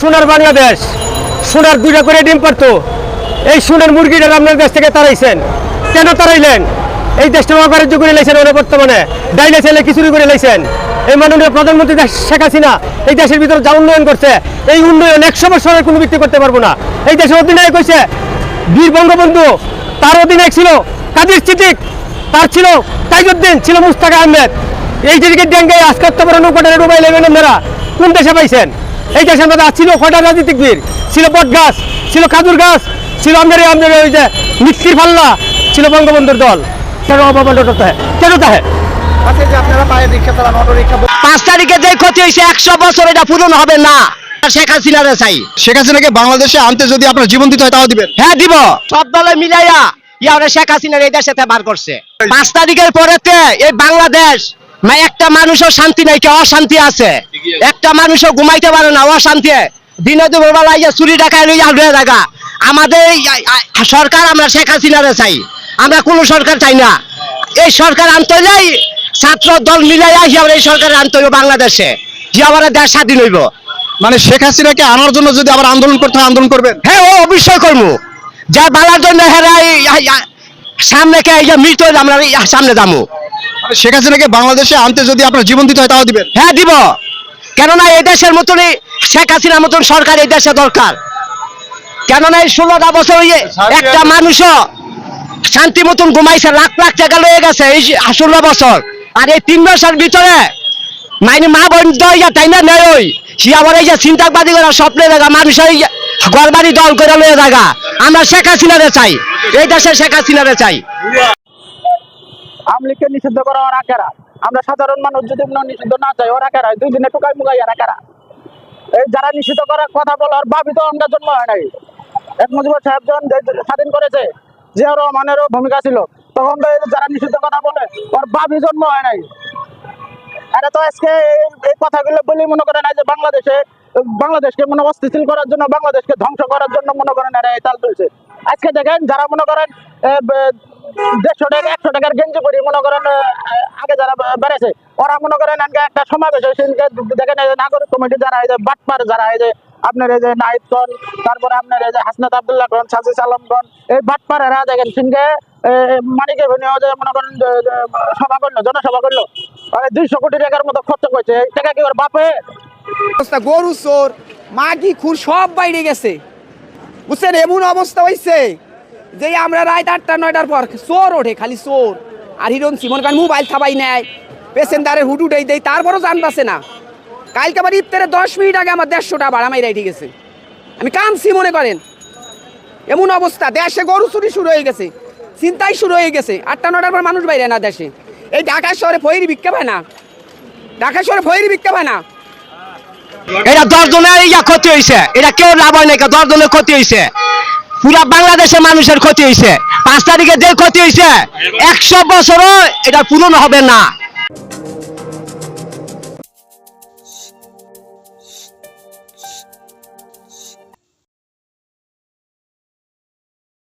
সোনার বাংলাদেশ, সোনার দুইটা করে ডিম পারতো। এই সোনার মুরগিটা আপনার দেশ থেকে তাড়াইছেন কেন তাড়াইলেন এই দেশটা অকার্য করে লাইছেন ওরা বর্তমানে। ডাইলে ছেলে কিছুরি করে লাইছেন। এই মাননীয় প্রধানমন্ত্রী শেখ হাসিনা এই দেশের ভিতরে যা উন্নয়ন করছে, এই উন্নয়ন একশো বছরের কোনো ব্যক্তি করতে পারব না। এই দেশের অধিনায়ক হয়েছে বীর বঙ্গবন্ধু। তার অধিনায়ক ছিল কাদির সিদ্দিক। তার ছিল তাইজুদ্দিন, ছিল মুস্তাক আহমেদ। এই দিকে ডেঙ্গে আজকে বড় নৌকাটা ডুবাই আপনারা। কোন দেশে পাইছেন? এই মধ্যে ছিল কটা রাজনীতিক বীর? ছিল বট গাছ ছিল খাজুর গাছ ছিল আমাদের আমাদের ওই যে মিষ্টির পাল্লা ছিল বঙ্গবন্ধুর দল। কেন অভাব কেন তাহে রিক্সা পাঁচ তারিখে যে ক্ষতি হয়েছে একশো বছর এটা পূরণ হবে না। শেখ হাসিনারে চাই। শেখ হাসিনাকে বাংলাদেশে আনতে যদি আপনার জীবন দিতে হয় তাও দিবেন। হ্যাঁ দিব। সব দলে মিলাইয়া ইয়ারে শেখ হাসিনার এই দেশে বার করছে। পাঁচ তারিখের পরেতে এই বাংলাদেশ মা একটা মানুষও শান্তি নাই কেউ অশান্তি আছে? একটা মানুষও ঘুমাইতে পারে না অশান্তি। দিনে দুপুর বেলা ইয়ে চুরি থাকা। আমাদের সরকার আমরা শেখ হাসিনারে চাই আমরা কোনো সরকার চাই না। এই সরকার আনতে যাই ছাত্র দল মিলাইয়া হিয়ার এই সরকার আনতে হইব বাংলাদেশে। হিয়াবার দেশ স্বাধীন হইব। মানে শেখ হাসিনাকে আনার জন্য যদি আবার আন্দোলন করতে আন্দোলন করবেন? হ্যাঁ ও অবশ্যই করব। যা বালার জন্য হেরাই সামনে কে এই যে মৃত হইলে আমরা সামনে যাব। শেখ হাসিনাকে বাংলাদেশে আনতে যদি আপনার জীবন দিতে হয় তাও দিবেন। হ্যাঁ দিব। কেননা এই দেশের মতনই শেখ হাসিনার মতন সরকার এই দেশে দরকার। কেননা এই ষোলোটা বছর ইয়ে একটা মানুষও শান্তি মতন ঘুমাইছে লাখ লাখ টাকা লয়ে গেছে এই ষোলো বছর। আর এই তিন বছর ভিতরে মানে মা বোন দইয়া তাই না নেই ওই? সে আবার এই যে চিন্তাবাদী করে স্বপ্নে দেখা মানুষের গড়বাড়ি দল করে লয়ে জায়গা আমরা শেখ হাসিনারে চাই এই দেশের শেখ হাসিনারে চাই। আমলিকে নিষিদ্ধ করা ওরা কারা? আমরা সাধারণ মানুষ যদি নিষিদ্ধ না চাই, ওরা কারা? দুই দিনে টুকাই মুগাই এরা কারা? এই যারা নিষিদ্ধ করার কথা বলার ভাবি তো আমরা জন্ম হয় নাই। এক মুজিবুর সাহেব স্বাধীন করেছে, জিয়াউর রহমানেরও ভূমিকা ছিল, তখন তো যারা নিষিদ্ধ কথা বলে, ওর ভাবি জন্ম হয় নাই। এরা তো আজকে এই- কথাগুলো বলি মনে করে নাই যে বাংলাদেশে, বাংলাদেশকে মনে অস্থিতিশীল করার জন্য, বাংলাদেশকে ধ্বংস করার জন্য মনে করেন এরা এই তাল তুলছে। আজকে দেখেন যারা মনে করেন দেড়শো টাকা, একশো টাকার গেঞ্জি পরি, মনে করেন আগে যারা বেড়েছে ওরা মনে করেন একটা সমাবেশ হয়েছে দেখেন নাগরিক কমিটি যারা, এই যে বাটপার যারা, এই যে আপনার এই যে খান, তারপরে আপনার এই যে হাসনাত আবদুল্লাহ খান সাজিস আলম খান, এই বাটপার এরা দেখেন সিনকে মানিকে ভেনিও যে মনে করেন সভা করল, জনসভা করল দুইশো কোটি টাকার মতো খরচ করছে, এই টাকা কি ওর বাপে? গরু চোর, মাগি, খুর সব বাইরে গেছে। বুঝছেন, এমন অবস্থা হয়েছে যে আমরা রাত আটটা, নয়টার পর চোর ওঠে, খালি চোর। আর হিরণ সিমন কারণ মোবাইল থাবাই নেয় পেসেন্টারে হুট উঠেই দেয়, তারপরও জানতাছে না। কালকে আবার ইফতারে দশ মিনিট আগে আমার দেড়শোটা ভাড়া মাইরাই ঠিক গেছে। আমি কামছি মনে করেন। এমন অবস্থা, দেশে গরু চুরি শুরু হয়ে গেছে চিন্তাই শুরু হয়ে গেছে। আটটা নটার পর মানুষ বাইরে না দেশে। এই ঢাকা শহরে ফয়েরি বিক্ষেপ হয় না। ঢাকা শহরে ফয়েরি বিক্ষেপ হয় না। এটা দশ জনের ক্ষতি হয়েছে এটা কেউ লাভ হয় নাই দশ জনের ক্ষতি হয়েছে পুরা বাংলাদেশের মানুষের ক্ষতি হয়েছে পাঁচ তারিখে যে ক্ষতি হয়েছে একশো বছরও এটা পূরণ হবে না।